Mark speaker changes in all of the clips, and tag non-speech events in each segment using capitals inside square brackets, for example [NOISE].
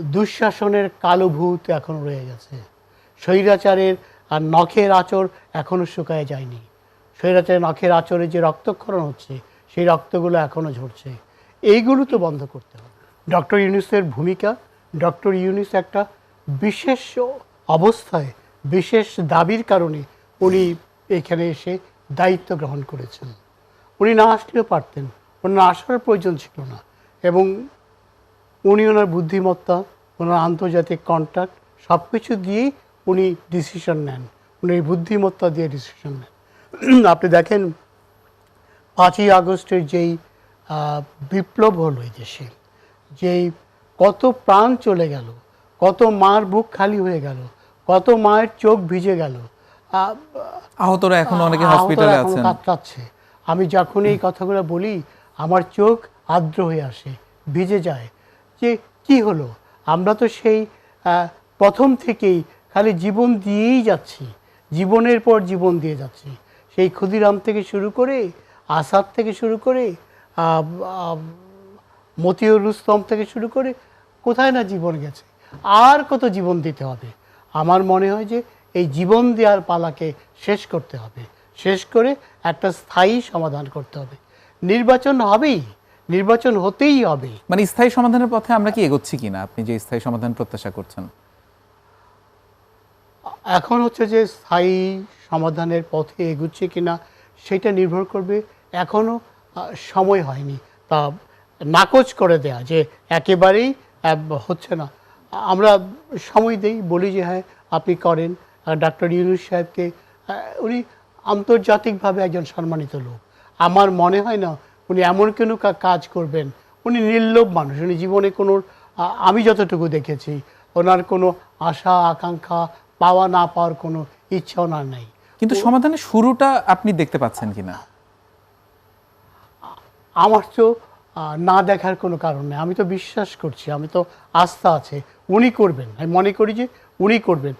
Speaker 1: দুঃশাসনের কালো ভূত এখন রয়ে গেছে। স্বৈরাচারের আর নখের আচর এখনও শুকায় যায়নি। স্বৈরাচারের নখের আচরে যে রক্তক্ষরণ হচ্ছে, সেই রক্তগুলো এখনও ঝরছে। এইগুলো তো বন্ধ করতে হবে। ডক্টর ইউনুসের ভূমিকা, ডক্টর ইউনুস একটা বিশেষ অবস্থায়, বিশেষ দাবির কারণে উনি এখানে এসে দায়িত্ব গ্রহণ করেছেন। উনি না আসলেও পারতেন ওনার আসার প্রয়োজন ছিল না। এবং উনি ওনার বুদ্ধিমত্তা ওনার আন্তর্জাতিক কন্ট্যাক্ট সব কিছু দিয়েই উনি ডিসিশন নেন। উনি এই বুদ্ধিমত্তা দিয়ে ডিসিশন নেন। [CLEARS THROAT] আপনি দেখেন পাঁচই আগস্টের যেই বিপ্লব হলো এই দেশে যেই কত প্রাণ চলে গেল কত মার বুক খালি হয়ে গেল কত মায়ের চোখ ভিজে গেল
Speaker 2: আহতরা এখন অনেকে হসপিটালে আছেন।
Speaker 1: কাতরাচ্ছে। আমি যখন এই কথাগুলো বলি আমার চোখ আর্দ্র হয়ে আসে ভিজে যায়। যে কি হলো? আমরা তো সেই প্রথম থেকেই খালি জীবন দিয়েই যাচ্ছি। জীবনের পর জীবন দিয়ে যাচ্ছি। সেই ক্ষুদিরাম থেকে শুরু করে, আসাদ থেকে শুরু করে মতিউর রুস্তম থেকে শুরু করে কোথায় না জীবন গেছে। আর কত জীবন দিতে হবে? আমার মনে হয় যে এই জীবন দেওয়ার পালাকে শেষ করতে হবে। শেষ করে একটা স্থায়ী সমাধান করতে হবে। নির্বাচন হবেই। নির্বাচন হতেই হবে।
Speaker 2: মানে স্থায়ী সমাধানের পথে আমরা কি এগোচ্ছি কিনা আপনি যে স্থায়ী সমাধান প্রত্যাশা করছেন?
Speaker 1: এখন হচ্ছে যে স্থায়ী সমাধানের পথে এগুচ্ছে কিনা সেটা নির্ভর করবে। এখনও সময় হয়নি। তা নাকচ করে দেয়া যে একেবারেই হচ্ছে না। আমরা সময় দেই বলি যে হ্যাঁ আপনি করেন। ডাক্তার ইউনুস সাহেবকে উনি আন্তর্জাতিকভাবে একজন সম্মানিত লোক। আমার মনে হয় না উনি এমন কোনো কা- কাজ করবেন উনি নির্লোভ মানুষ উনি জীবনে কোনো আমি যতটুকু দেখেছি ওনার কোনো আশা আকাঙ্ক্ষা পাওয়া না পাওয়ার কোনো ইচ্ছা ওনার নেই।
Speaker 2: কিন্তু সমাধানের শুরুটা আপনি দেখতে পাচ্ছেন কিনা?
Speaker 1: আমার তো না দেখার কোনো কারণ নেই। আমি তো বিশ্বাস করছি আমি তো আস্থা আছে উনি করবেন। আমি মনে করি যে উনি করবেন।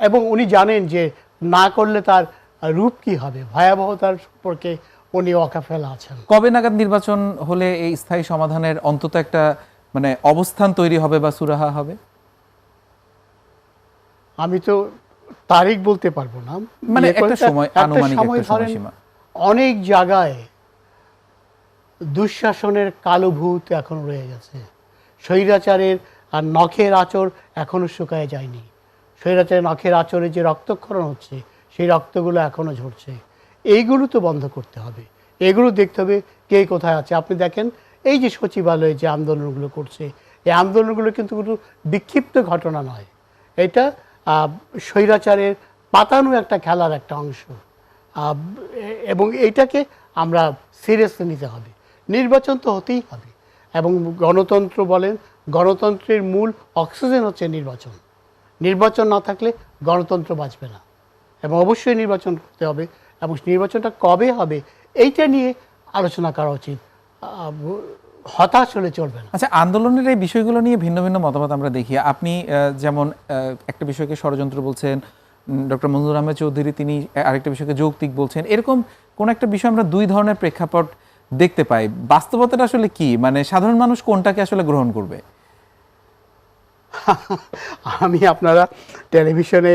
Speaker 1: এবং উনি জানেন যে না করলে তার রূপ কি হবে ভয়াবহতার সম্পর্কে উনি অকাফেলা আছেন।
Speaker 2: কবে নাগাদ নির্বাচন হলে এই স্থায়ী সমাধানের অন্তত একটা মানে অবস্থান তৈরি হবে বা সুরাহা হবে?
Speaker 1: আমি তো তারিখ বলতে পারব না।
Speaker 2: মানে
Speaker 1: ইয়ে
Speaker 2: একটা সময়, আনুমানিক একটা সময়সীমা।
Speaker 1: অনেক জায়গায় দুঃশাসনের কালো ভূত এখন রয়ে গেছে। স্বৈরাচারের আর নখের আচর এখনও শুকায় যায়নি। স্বৈরাচারের নখের আচরে যে রক্তক্ষরণ হচ্ছে সেই রক্তগুলো এখনও ঝরছে। এইগুলো তো বন্ধ করতে হবে। এগুলো দেখতে হবে কে কোথায় আছে। আপনি দেখেন, এই যে সচিবালয়ে যে আন্দোলনগুলো করছে, এই আন্দোলনগুলো কিন্তু কোনো বিক্ষিপ্ত ঘটনা নয়। এটা স্বৈরাচারের পাতানো একটা খেলার একটা অংশ। এবং এইটাকে আমরা সিরিয়াসলি নিতে হবে। নির্বাচন তো হতেই হবে। এবং গণতন্ত্র বলেন, গণতন্ত্রের মূল অক্সিজেন হচ্ছে নির্বাচন। নির্বাচন না থাকলে গণতন্ত্র বাঁচবে না। এবং অবশ্যই নির্বাচন করতে হবে। এবং নির্বাচনটা কবে হবে এইটা নিয়ে আলোচনা করা উচিত। হতাশ হলে চলবে না।
Speaker 2: আচ্ছা আন্দোলনের এই বিষয়গুলো নিয়ে ভিন্ন ভিন্ন মতামত আমরা দেখি। আপনি যেমন একটা বিষয়কে ষড়যন্ত্র বলছেন ডক্টর মঞ্জুর আহমেদ চৌধুরী তিনি আরেকটা বিষয়কে যৌক্তিক বলছেন। এরকম কোন একটা বিষয় আমরা দুই ধরনের প্রেক্ষাপট দেখতে পাই। বাস্তবতাটা আসলে কি? মানে সাধারণ মানুষ কোনটাকে আসলে গ্রহণ করবে?
Speaker 1: আমি আপনারা টেলিভিশনে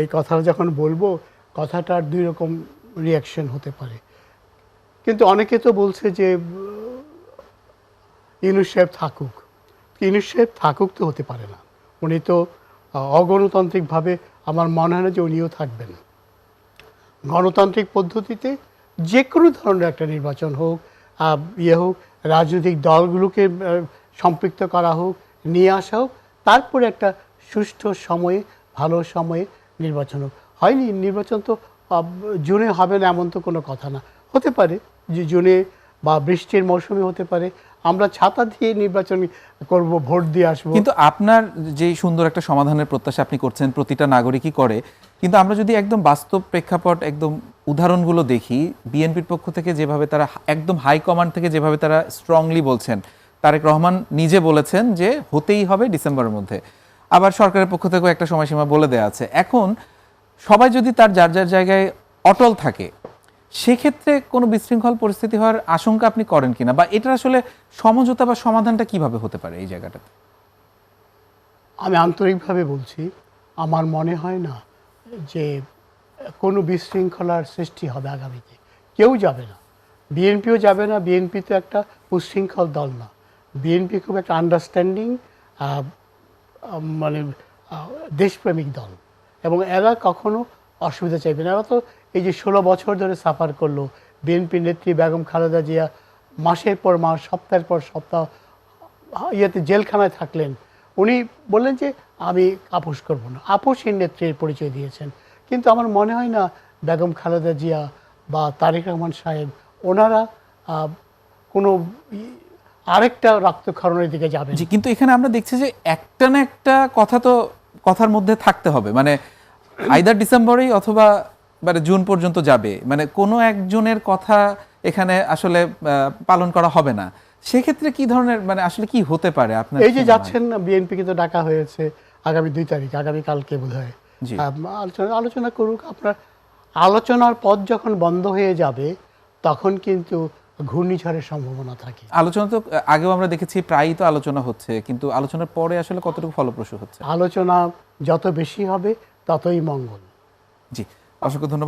Speaker 1: এই কথাটা যখন বলব কথাটার দুই রকম রিয়াকশন হতে পারে। কিন্তু অনেকে তো বলছে যে ইউনুস সাহেব থাকুক। ইউনুস সাহেব থাকুক তো হতে পারে না। উনি তো অগণতান্ত্রিকভাবে আমার মনে হয় না যে উনিও থাকবেন। গণতান্ত্রিক পদ্ধতিতে যে কোনো ধরনের একটা নির্বাচন হোক ইয়ে হোক, রাজনৈতিক দলগুলোকে সম্পৃক্ত করা হোক, নিয়ে আসা হোক, তারপরে একটা সুষ্ঠু সময়ে, ভালো সময়ে নির্বাচন হোক। হয়নি, নির্বাচন তো জুনে হবে না এমন তো কোনো কথা না। হতে পারে যে জুনে বা বৃষ্টির মৌসুমে হতে পারে। আমরা ছাতা দিয়ে নির্বাচন করব, ভোট দিয়ে আসব।
Speaker 2: কিন্তু আপনার যে সুন্দর একটা সমাধানের প্রত্যাশা আপনি করছেন, প্রতিটা নাগরিকই করে, কিন্তু আমরা যদি একদম বাস্তব প্রেক্ষাপট, একদম উদাহরণগুলো দেখি, বিএনপির পক্ষ থেকে যেভাবে তারা একদম হাই কমান্ড থেকে যেভাবে তারা স্ট্রংলি বলছেন, তারেক রহমান নিজে বলেছেন যে হতেই হবে ডিসেম্বরের মধ্যে। আবার সরকারের পক্ষ থেকেও একটা সময়সীমা বলে দেওয়া আছে। এখন সবাই যদি তার যার যার জায়গায় অটল থাকে, সেক্ষেত্রে কোনো বিশৃঙ্খল পরিস্থিতি হওয়ার আশঙ্কা আপনি করেন কিনা? বা এটার আসলে সমঝোতা বা সমাধানটা কীভাবে হতে পারে এই জায়গাটাতে?
Speaker 1: আমি আন্তরিকভাবে বলছি, আমার মনে হয় না যে কোনো বিশৃঙ্খলার সৃষ্টি হবে আগামীতে। কেউ যাবে না। বিএনপিও যাবে না, বিএনপি তো একটা উশৃঙ্খল দল না। বিএনপি খুব একটা আন্ডারস্ট্যান্ডিং মানে দেশপ্রেমিক দল। এবং এরা কখনো অসুবিধা চাইবে না। এরা তো এই যে ষোলো বছর ধরে সাফার করল। বিএনপি নেত্রী বেগম খালেদা জিয়া মাসের পর মাস, সপ্তাহের পর সপ্তাহ ইয়েতে জেলখানায় থাকলেন। উনি বললেন যে, আমি আপোষ করব না। আপোষহীন নেত্রীর পরিচয় দিয়েছেন। কিন্তু আমার মনে হয় না বেগম খালেদা জিয়া বা তারেক রহমান সাহেব ওনারা কোনো আরেকটা রক্তক্ষরণের দিকে
Speaker 2: যাবে কিন্তু এখানে আমরা দেখছি যে একটা না একটা কথা তো কথার মধ্যে থাকতে হবে। মানে আইদার ডিসেম্বরেই অথবা মানে জুন পর্যন্ত যাবে। মানে কোনো একজনের কথা এখানে আসলে পালন করা হবে না। সেক্ষেত্রে কি ধরনের মানে আসলে কি হতে পারে আপনার
Speaker 1: এই যে? যাচ্ছেন বিএনপিকে তো ডাকা হয়েছে আগামী দুই তারিখ আগামী কালকে বোধ হয় আলোচনা আলোচনা করুক আপনার আলোচনার পথ যখন বন্ধ হয়ে যাবে তখন কিন্তু ঘূর্ণিঝড়ের সম্ভাবনা থাকে।
Speaker 2: আলোচনা তো আগেও আমরা দেখেছি প্রায়ই তো আলোচনা হচ্ছে কিন্তু আলোচনার পরে আসলে কতটুকু ফলপ্রসূ হচ্ছে?
Speaker 1: আলোচনা যত বেশি হবে ততই মঙ্গল।
Speaker 2: জি অসংখ্য ধন্যবাদ।